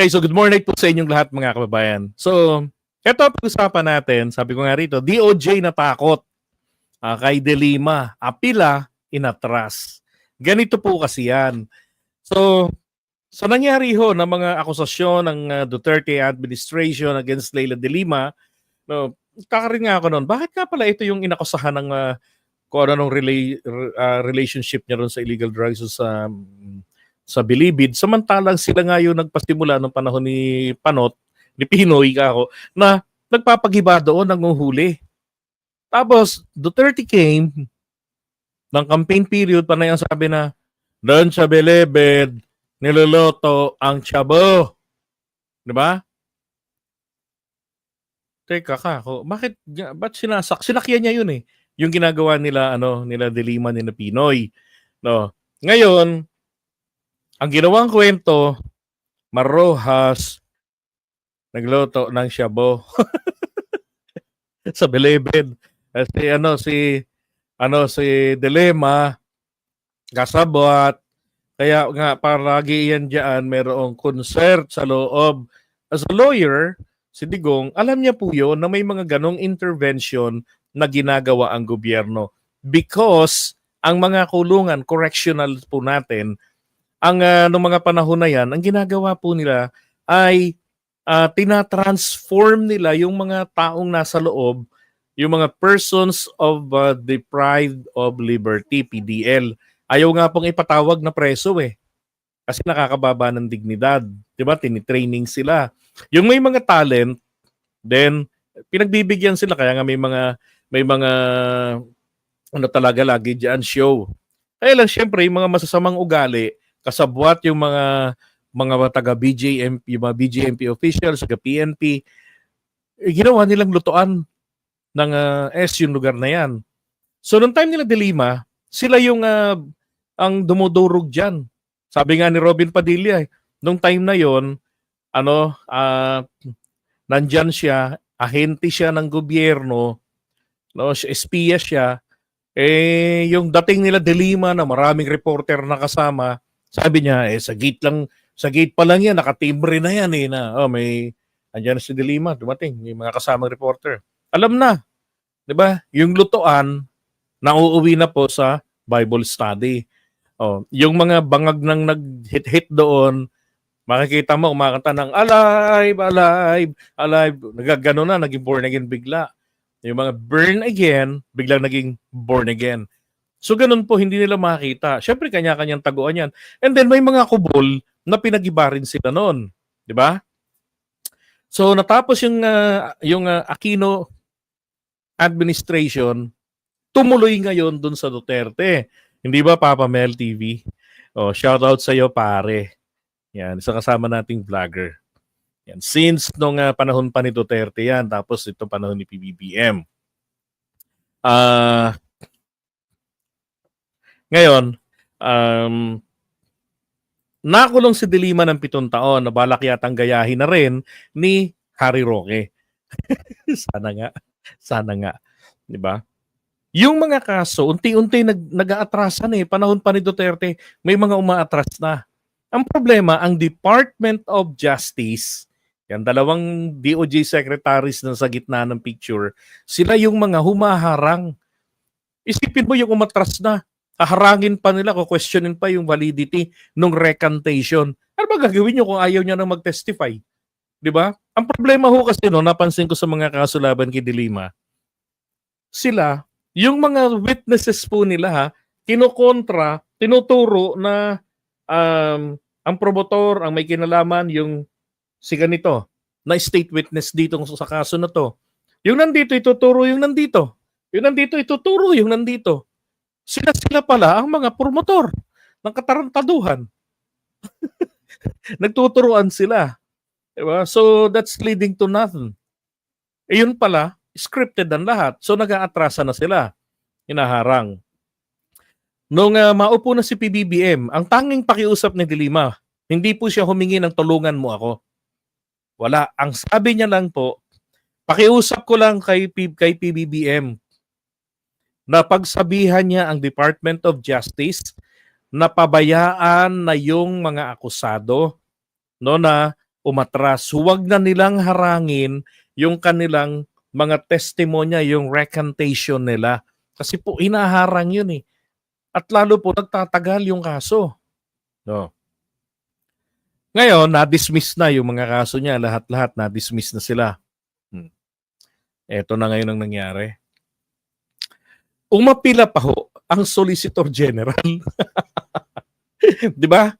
Okay, so good morning po sa inyong lahat mga kababayan. So, ang pag-usapan natin, sabi ko nga rito, DOJ natakot uh, kay De Lima, apila inatras. Ganito po kasi yan. So, sa nangyari ho ng mga akusasyon ng uh, Duterte administration against Leila De Lima, no, kakarin nga ako noon, bakit nga pala ito yung inakusahan ng uh, kung ano nung rela- uh, relationship niya ron sa illegal drugs sa um, sa Bilibid. Samantalang sila nga yung nagpasimula ng panahon ni Panot, ni Pinoy ako, na nagpapagiba doon, nanguhuli. Tapos, Duterte came, ng campaign period, pa na yung sabi na, doon sa Bilibid, niloloto ang chabo. Di ba? Teka ka, ako, bakit, ba't sinasak? Sinakyan niya yun eh. Yung ginagawa nila, ano, nila Dilima, nila Pinoy. No. Ngayon, ang ginawang kwento, Marojas, nagluto ng shabo sa Bilibid. Si ano si ano si Dilema kasabot kaya nga paragi yan diyan mayroong concert sa loob. As a lawyer, si Digong, alam niya po yun na may mga ganong intervention na ginagawa ang gobyerno because ang mga kulungan correctional po natin ang uh, nung mga panahon na yan, ang ginagawa po nila ay uh, tinatransform nila yung mga taong nasa loob, yung mga persons of uh, deprived of liberty, PDL. Ayaw nga pong ipatawag na preso eh. Kasi nakakababa ng dignidad. Di ba? Tinitraining sila. Yung may mga talent, then pinagbibigyan sila kaya nga may mga may mga ano talaga lagi diyan show. Kaya lang syempre yung mga masasamang ugali kasabwat yung mga mga taga BJMP, yung mga BJMP officials, taga PNP, eh, ginawa nilang lutuan ng uh, S yung lugar na yan. So, nung time nila Dilima, sila yung uh, ang dumudurog dyan. Sabi nga ni Robin Padilla, eh, nung time na yon ano, uh, nandyan siya, ahente siya ng gobyerno, no, espiya siya, eh, yung dating nila Dilima na maraming reporter na kasama, sabi niya, eh, sa gate lang, sa gate pa lang yan, nakatimbre na yan eh, na, oh, may, andyan na si Dilima, dumating, may mga kasamang reporter. Alam na, di ba? Yung lutuan, nauuwi na po sa Bible study. Oh, yung mga bangag nang nag-hit-hit doon, makikita mo, umakanta ng alive, alive, alive. Nagagano na, naging born again bigla. Yung mga burn again, biglang naging born again. So ganun po, hindi nila makita. Siyempre, kanya-kanyang taguan yan. And then may mga kubol na pinagiba rin sila noon. Di ba? So natapos yung, uh, yung uh, Aquino administration, tumuloy ngayon dun sa Duterte. Hindi ba, Papa Mel TV? Oh, shout out sa iyo, pare. Yan, isa kasama nating vlogger. Yan, since nung uh, panahon pa ni Duterte yan, tapos ito panahon ni PBBM. Ah, uh, ngayon, um, nakulong si Dilima ng pitong taon na balak yatang gayahin na rin ni Harry Roque. sana nga. Sana nga. Di ba? Yung mga kaso, unti-unti nag, nag-aatrasan eh. Panahon pa ni Duterte, may mga umaatras na. Ang problema, ang Department of Justice, yan dalawang DOJ secretaries na sa gitna ng picture, sila yung mga humaharang. Isipin mo yung umatras na haharangin pa nila, questionin pa yung validity ng recantation. Ano ba gagawin nyo kung ayaw niya nang mag-testify? Di ba? Ang problema ho kasi no, napansin ko sa mga kaso laban kay Dilima, sila, yung mga witnesses po nila ha, kinokontra, tinuturo na um, ang promotor, ang may kinalaman, yung si ganito, na state witness dito sa kaso na to. Yung nandito, ituturo yung nandito. Yung nandito, ituturo yung nandito. Sila-sila pala ang mga promotor ng katarantaduhan. Nagtuturuan sila. Diba? So that's leading to nothing. E yun pala, scripted ang lahat. So nag-aatrasa na sila. Hinaharang. Nung uh, maupo na si PBBM, ang tanging pakiusap ni Dilima, hindi po siya humingi ng tulungan mo ako. Wala. Ang sabi niya lang po, pakiusap ko lang kay, kay PBBM na pagsabihan niya ang Department of Justice na pabayaan na yung mga akusado no na umatras. Huwag na nilang harangin yung kanilang mga testimonya, yung recantation nila. Kasi po, inaharang yun eh. At lalo po, nagtatagal yung kaso. No. Ngayon, na-dismiss na yung mga kaso niya. Lahat-lahat na-dismiss na sila. Hmm. Ito na ngayon ang nangyari. Umapila pa ho ang Solicitor General. Di ba?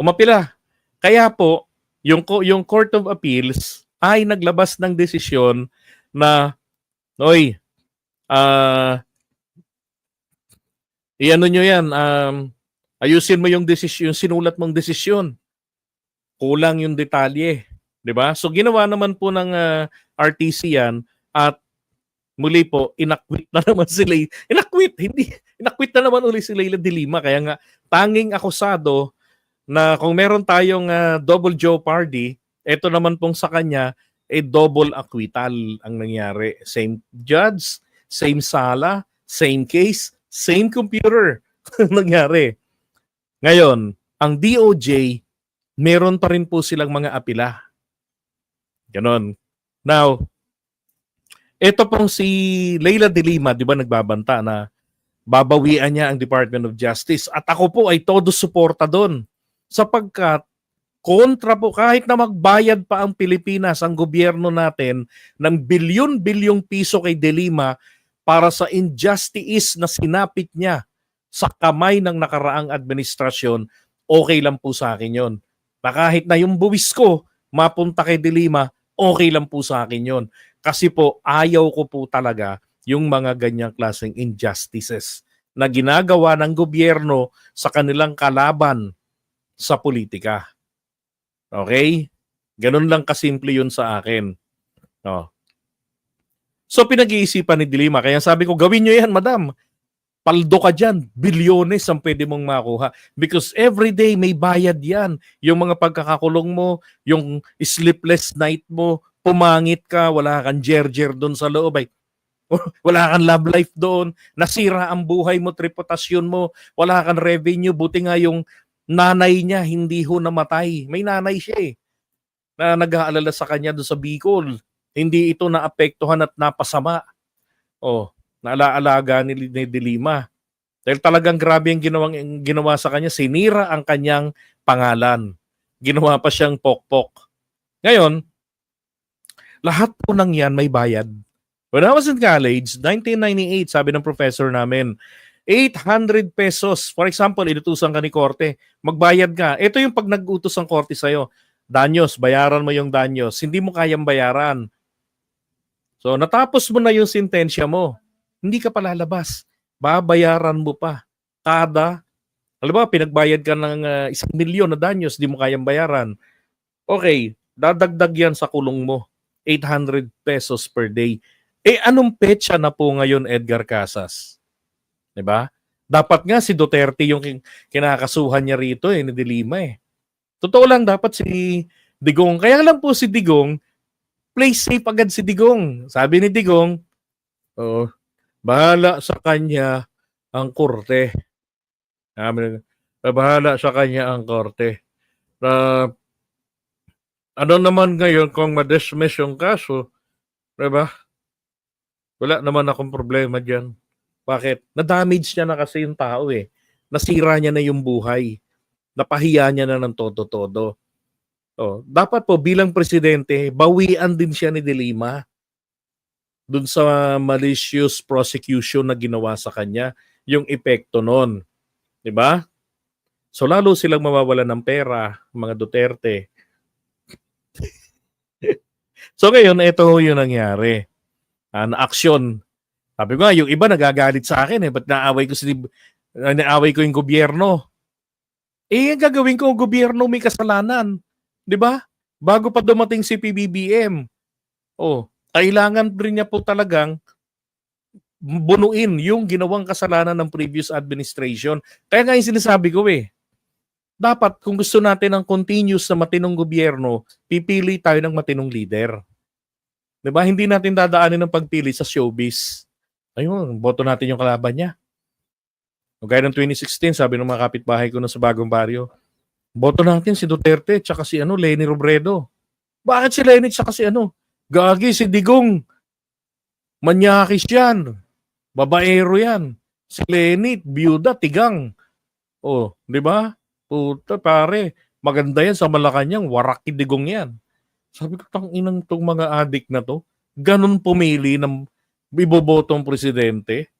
Umapila. Kaya po, yung, yung Court of Appeals ay naglabas ng desisyon na, Oy, ah, iano nyo yan, um, ayusin mo yung desisyon, yung sinulat mong desisyon. Kulang yung detalye. 'di ba? So ginawa naman po ng ah, RTC yan at muli po inakwit na naman si Leila. Inakwit, hindi inakwit na naman uli si Leila de Lima kaya nga tanging akusado na kung meron tayong ah, double jeopardy, ito naman pong sa kanya eh double acquittal ang nangyari. Same judge, same sala, same case, same computer nangyari. Ngayon, ang DOJ meron pa rin po silang mga apila. Ganon. Now, ito pong si Leila de Lima, di ba nagbabanta na babawian niya ang Department of Justice. At ako po ay todo suporta doon. Sapagkat kontra po kahit na magbayad pa ang Pilipinas, ang gobyerno natin ng bilyon-bilyong piso kay De Lima para sa injustice na sinapit niya sa kamay ng nakaraang administrasyon, okay lang po sa akin yon. Na kahit na yung buwis ko mapunta kay De Lima, okay lang po sa akin yon. Kasi po, ayaw ko po talaga yung mga ganyang klaseng injustices na ginagawa ng gobyerno sa kanilang kalaban sa politika. Okay? Ganun lang kasimple yun sa akin. No. So pinag-iisipan ni Dilima. Kaya sabi ko, gawin nyo yan, madam. Paldo ka dyan. Bilyones ang pwede mong makuha. Because every day may bayad yan. Yung mga pagkakakulong mo, yung sleepless night mo, pumangit ka, wala kang jerjer doon sa loob. Ay, wala kang love life doon. Nasira ang buhay mo, reputasyon mo. Wala kang revenue. Buti nga yung nanay niya hindi ho namatay. May nanay siya eh. Na nag-aalala sa kanya doon sa Bicol. Hindi ito naapektuhan at napasama. Oh, naalaalaga ni, ni Dilima. Dahil talagang grabe ang ginawang, ginawa sa kanya. Sinira ang kanyang pangalan. Ginawa pa siyang pokpok. Ngayon, lahat po ng yan may bayad. When I was in college, 1998, sabi ng professor namin, 800 pesos. For example, inutusan ka ni korte, magbayad ka. Ito yung pag nag-utos ang korte sa'yo. Danyos, bayaran mo yung danyos. Hindi mo kayang bayaran. So, natapos mo na yung sentensya mo. Hindi ka palalabas. Babayaran mo pa. Kada, alam ba, pinagbayad ka ng uh, isang milyon na danyos, di mo kayang bayaran. Okay, dadagdag yan sa kulong mo. 800 pesos per day. Eh, anong petsa na po ngayon, Edgar Casas? 'di ba? Dapat nga si Duterte yung kin- kinakasuhan niya rito eh, ni Dilima eh. Totoo lang dapat si Digong. Kaya lang po si Digong, play safe agad si Digong. Sabi ni Digong, oh, bahala sa kanya ang korte. Niya, bahala sa kanya ang korte. Na ano naman ngayon kung ma-dismiss yung kaso, 'di ba? Wala naman akong problema diyan. Bakit? Na-damage niya na kasi yung tao eh. Nasira niya na yung buhay. Napahiya niya na ng todo-todo. Oh, dapat po bilang presidente, bawian din siya ni De Lima dun sa malicious prosecution na ginawa sa kanya, yung epekto nun. 'Di ba? So lalo silang mawawalan ng pera, mga Duterte. so ngayon, ito yung nangyari. Uh, na aksyon sabi ko nga, yung iba nagagalit sa akin eh. Ba't naaway ko, si, naaway ko yung gobyerno? Eh, yung gagawin ko, gobyerno may kasalanan. Di ba? Bago pa dumating si PBBM. Oh, kailangan rin niya po talagang bunuin yung ginawang kasalanan ng previous administration. Kaya nga yung sinasabi ko eh, dapat kung gusto natin ng continuous na matinong gobyerno, pipili tayo ng matinong leader. 'Di ba? Hindi natin dadaanin ng pagpili sa showbiz. Ayun, boto natin yung kalaban niya. O gaya ng 2016, sabi ng mga kapitbahay ko na sa bagong baryo, boto natin si Duterte tsaka si ano, Lenny Robredo. Bakit si Lenny tsaka si ano? Gagi, si Digong. Manyakis yan. Babaero yan. Si Lenny, byuda, tigang. Oh, di ba? Puta, pare. Maganda yan sa Malacanang. Waraki Digong yan. Sabi ko, tang inang tong mga adik na to. Ganon pumili ng ibobotong presidente.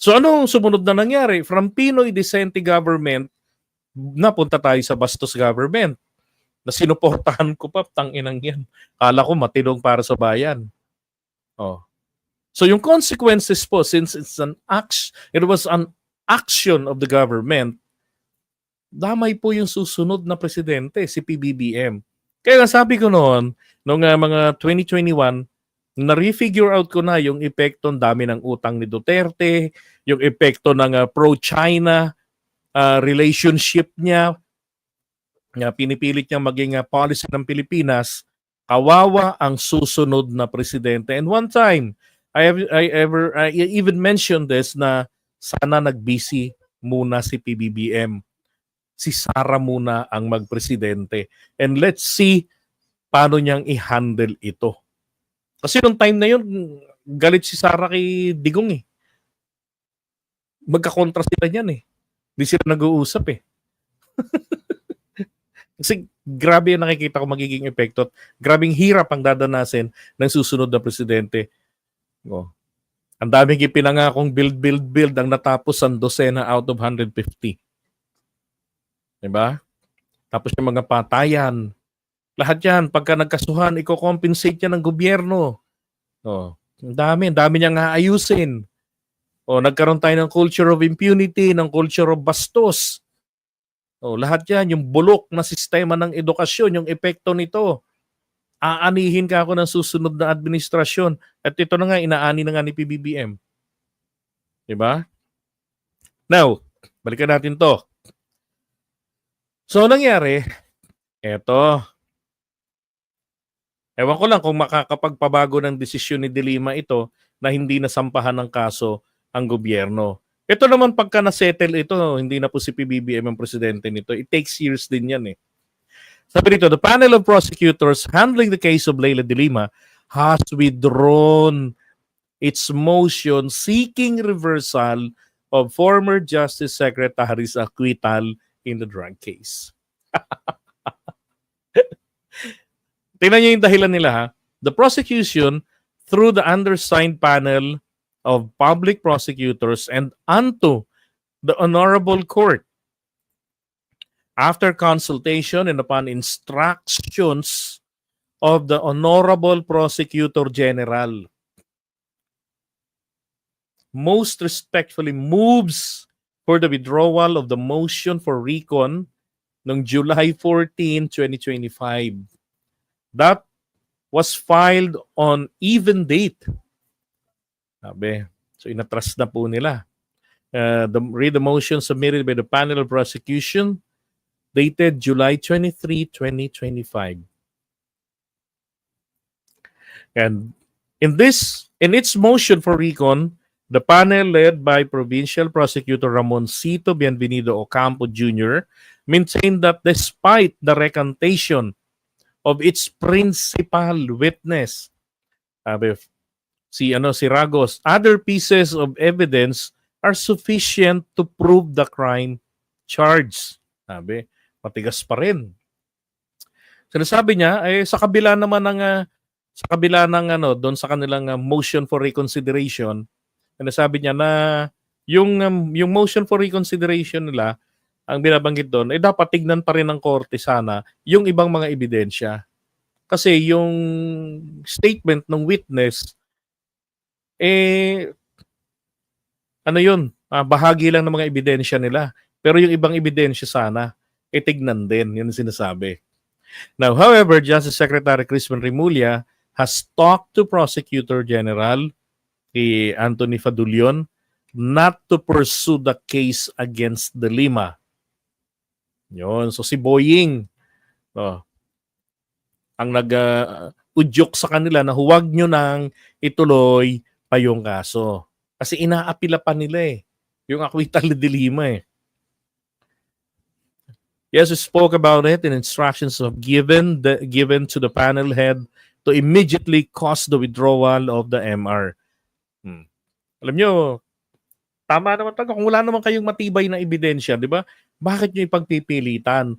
So ano ang sumunod na nangyari? From Pinoy Decente government, napunta tayo sa Bastos government na sinuportahan ko pa, tang inang yan. Kala ko matinong para sa bayan. Oh. So yung consequences po, since it's an action, it was an action of the government, damay po yung susunod na presidente, si PBBM. Kaya sabi ko noon, noong uh, mga 2021, na-refigure out ko na yung epekto ng dami ng utang ni Duterte, yung epekto ng uh, pro-China uh, relationship niya, na pinipilit niya maging uh, policy ng Pilipinas, kawawa ang susunod na presidente. And one time, I, have, I ever I even mentioned this na sana nag-busy muna si PBBM. Si Sara muna ang magpresidente. And let's see paano niyang i-handle ito. Kasi nung time na yun, galit si Sara kay Digong eh. Magkakontra sila niyan eh. Hindi sila nag-uusap eh. Kasi grabe yung nakikita ko magiging epekto at grabing hirap ang dadanasin ng susunod na presidente. Oh. Ang daming ipinangakong build, build, build ang natapos ang dosena out of 150. Diba? Tapos yung mga patayan. Lahat yan, pagka nagkasuhan, i-compensate yan ng gobyerno. Oh. Ang dami, ang dami niyang aayusin. O, nagkaroon tayo ng culture of impunity, ng culture of bastos. O, lahat yan, yung bulok na sistema ng edukasyon, yung epekto nito. Aanihin ka ako ng susunod na administrasyon. At ito na nga, inaani na nga ni PBBM. Diba? Now, balikan natin to. So, nangyari, eto. Ewan ko lang kung makakapagpabago ng desisyon ni Dilima ito na hindi nasampahan ng kaso ang gobyerno. Ito naman pagka na-settle ito, hindi na po si PBBM ang presidente nito. It takes years din yan eh. Sabi dito, the panel of prosecutors handling the case of Leila de Lima has withdrawn its motion seeking reversal of former Justice Secretary's acquittal in the drug case. Tingnan niyo yung dahilan nila ha. The prosecution through the undersigned panel of public prosecutors and unto the honorable court after consultation and upon instructions of the honorable prosecutor general most respectfully moves for the withdrawal of the motion for recon noong July 14, 2025. That was filed on even date. Sabi. So inatras na po nila. Uh, the, read the motion submitted by the panel of prosecution dated July 23, 2025. And in this, in its motion for recon, the panel led by Provincial Prosecutor Ramon Cito Bienvenido Ocampo Jr. maintained that despite the recantation of its principal witness, sabi, si ano si Ragos, other pieces of evidence are sufficient to prove the crime charged. Sabi, matigas pa rin. Sinasabi niya ay sa kabila naman ng uh, sa kabila ng ano doon sa kanilang uh, motion for reconsideration, sinasabi niya na yung um, yung motion for reconsideration nila ang binabanggit doon ay eh, dapat tignan pa rin ng korte sana yung ibang mga ebidensya. Kasi yung statement ng witness eh ano yun, ah, bahagi lang ng mga ebidensya nila. Pero yung ibang ebidensya sana, eh tignan din, yun ang sinasabi. Now, however, Justice Secretary Crispin Rimulya has talked to Prosecutor General kay Anthony Fadulion not to pursue the case against the Lima. Yun. So si Boying, oh, ang nag-udyok sa kanila na huwag nyo nang ituloy pa yung kaso. Kasi inaapila pa nila eh. Yung acquittal de Lima eh. Yes, we spoke about it and instructions of given the given to the panel head to immediately cause the withdrawal of the MR. Hmm. Alam nyo, tama naman talaga kung wala naman kayong matibay na ebidensya, di ba? Bakit nyo ipagpipilitan?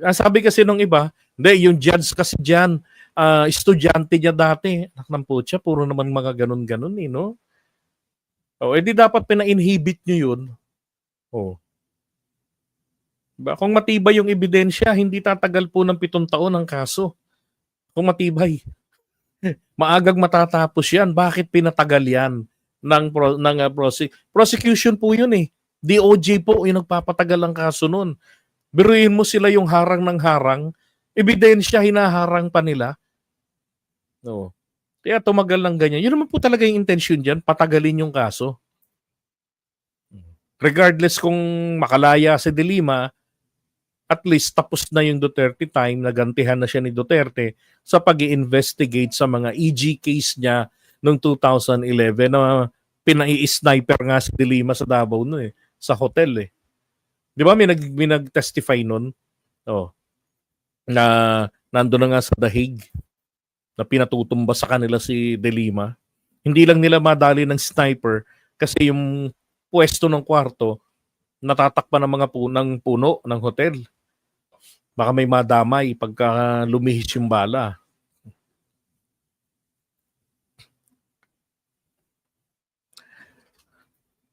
Ah, sabi kasi nung iba, hindi, yung judge kasi dyan, ah, estudyante niya dati. Anak ng puro naman mga ganun-ganun eh, no? O, edi dapat pina-inhibit nyo yun. O. Diba? Kung matibay yung ebidensya, hindi tatagal po ng pitong taon ang kaso. Kung matibay. Maagang matatapos yan. Bakit pinatagal yan ng, pro, ng uh, prosec- prosecution po yun eh. DOJ po yung nagpapatagal ang kaso nun. Biruin mo sila yung harang ng harang, ebidensya hinaharang pa nila. No. Kaya tumagal ng ganyan. Yun naman po talaga yung intention dyan, patagalin yung kaso. Regardless kung makalaya si De Lima, at least tapos na yung Duterte time, nagantihan na siya ni Duterte sa pag investigate sa mga EG case niya noong 2011 na pinai-sniper nga si De Lima sa Davao no eh, sa hotel eh. Di ba may, nag, may nag-testify nun? Oh, na nandun na nga sa Dahig na pinatutumba sa kanila si De Lima. Hindi lang nila madali ng sniper kasi yung pwesto ng kwarto natatakpan ng mga punang puno ng hotel. Baka may madamay pagka lumihis yung bala.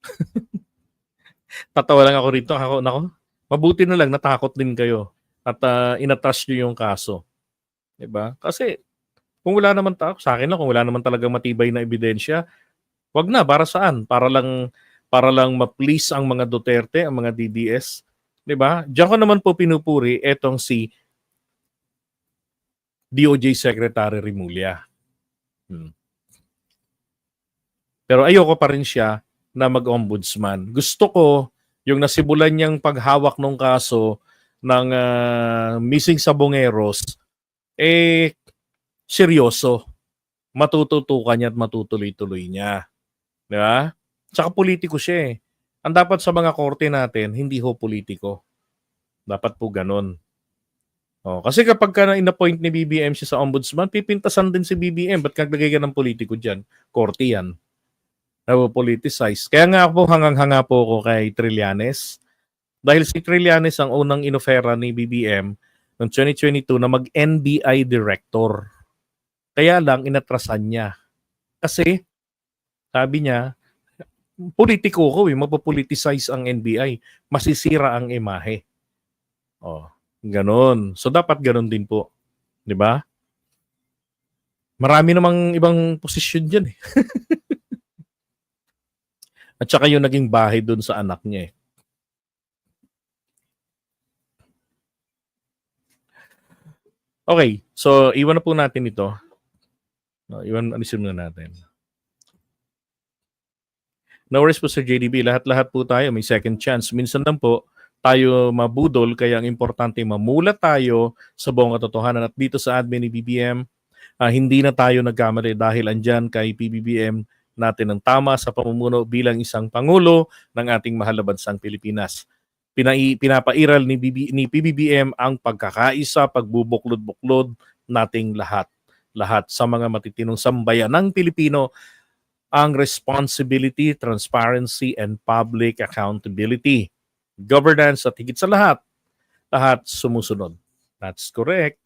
Tatawa lang ako rito. Ako, nako, mabuti na lang natakot din kayo at uh, inatrust nyo yung kaso. 'Di ba? Kasi kung wala naman ta sa akin lang kung wala naman talagang matibay na ebidensya, wag na para saan? Para lang para lang ma-please ang mga Duterte, ang mga DDS, 'di ba? Diyan ko naman po pinupuri etong si DOJ Secretary Rimulya. Hmm. Pero ayoko pa rin siya na mag-ombudsman. Gusto ko yung nasibulan niyang paghawak ng kaso ng uh, missing sabongeros, eh, seryoso. Matututukan niya at matutuloy-tuloy niya. Di ba? Tsaka politiko siya eh. Ang dapat sa mga korte natin, hindi ho politiko. Dapat po ganun. Oh, kasi kapag ka na-inappoint ni BBM siya sa ombudsman, pipintasan din si BBM. Ba't kaglagay ka ng politiko dyan? Korte yan. Napo-politicize. Kaya nga po hangang-hanga po ako kay Trillanes. Dahil si Trillanes ang unang inofera ni BBM noong 2022 na mag-NBI director. Kaya lang inatrasan niya. Kasi sabi niya, politiko ko eh, mapopoliticize ang NBI. Masisira ang imahe. Oh, ganon. So dapat ganon din po. 'Di ba? Marami namang ibang posisyon diyan eh. At saka yung naging bahay doon sa anak niya eh. Okay, so iwan na po natin ito. No, iwan, alisin muna natin. No worries po Sir JDB, lahat-lahat po tayo may second chance. Minsan lang po tayo mabudol kaya ang importante mamulat tayo sa buong katotohanan at dito sa admin ni BBM, uh, hindi na tayo nagkamali dahil andyan kay PBBM natin ng tama sa pamumuno bilang isang pangulo ng ating mahal na bansang Pilipinas. Pinai, pinapairal ni, BB, ni PBBM ang pagkakaisa, pagbubuklod-buklod nating lahat. Lahat sa mga matitinong sambayan ng Pilipino ang responsibility, transparency, and public accountability. Governance at higit sa lahat, lahat sumusunod. That's correct.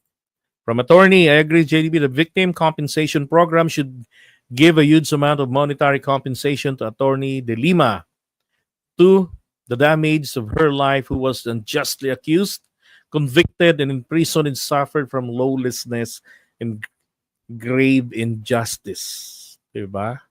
From attorney, I agree, JDB, the victim compensation program should give a huge amount of monetary compensation to attorney De Lima to the damage of her life who was unjustly accused, convicted, and imprisoned and suffered from lawlessness and grave injustice. Diba?